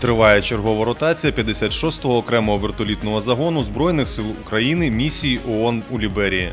Триває чергова ротація 56-го окремого вертолітного загону Збройних сил України місії ООН у Ліберії.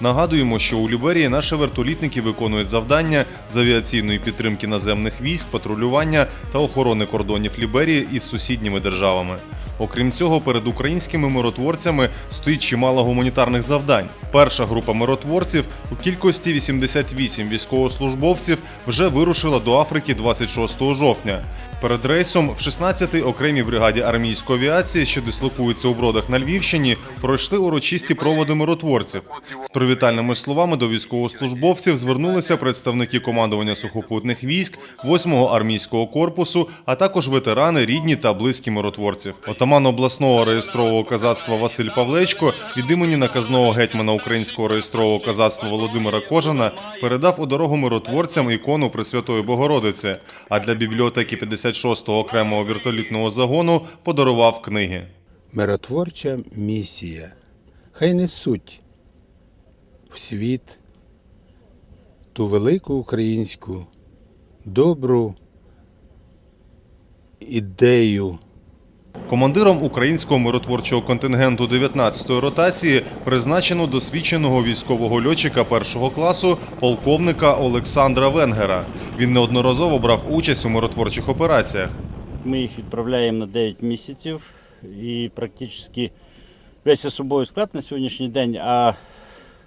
Нагадуємо, що у Ліберії наші вертолітники виконують завдання з авіаційної підтримки наземних військ, патрулювання та охорони кордонів Ліберії із сусідніми державами. Окрім цього, перед українськими миротворцями стоїть чимало гуманітарних завдань. Перша група миротворців у кількості 88 військовослужбовців вже вирушила до Африки 26 жовтня. Перед рейсом в 16-й окремій бригаді армійської авіації, що дислокується у бродах на Львівщині, пройшли урочисті проводи миротворців. З привітальними словами до військовослужбовців звернулися представники командування сухопутних військ, 8-го армійського корпусу, а також ветерани, рідні та близькі миротворців. Отаман обласного реєстрового казацтва Василь Павлечко від імені наказного гетьмана українського реєстрового казацтва Володимира Кожана передав у дорогу миротворцям ікону Пресвятої Богородиці. А для бібліотеки 56-го окремого вертолітного загону подарував книги. миротворча місія. Хай несуть в світ ту велику українську добру ідею. Командиром українського миротворчого контингенту 19-ї ротації призначено досвідченого військового льотчика першого класу полковника Олександра Венгера. Він неодноразово брав участь у миротворчих операціях. Ми їх відправляємо на 9 місяців і практично весь особовий склад на сьогоднішній день, а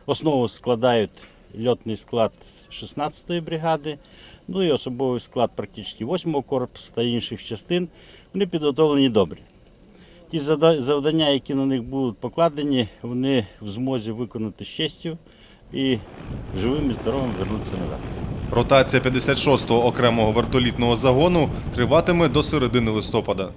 основу складають льотний склад 16-ї бригади, ну і особовий склад практично 8-го корпусу та інших частин. Вони підготовлені добре. Ті завдання, які на них будуть покладені, вони в змозі виконати з честю і живими, здоровими вернутися назад. Ротація 56-го окремого вертолітного загону триватиме до середини листопада.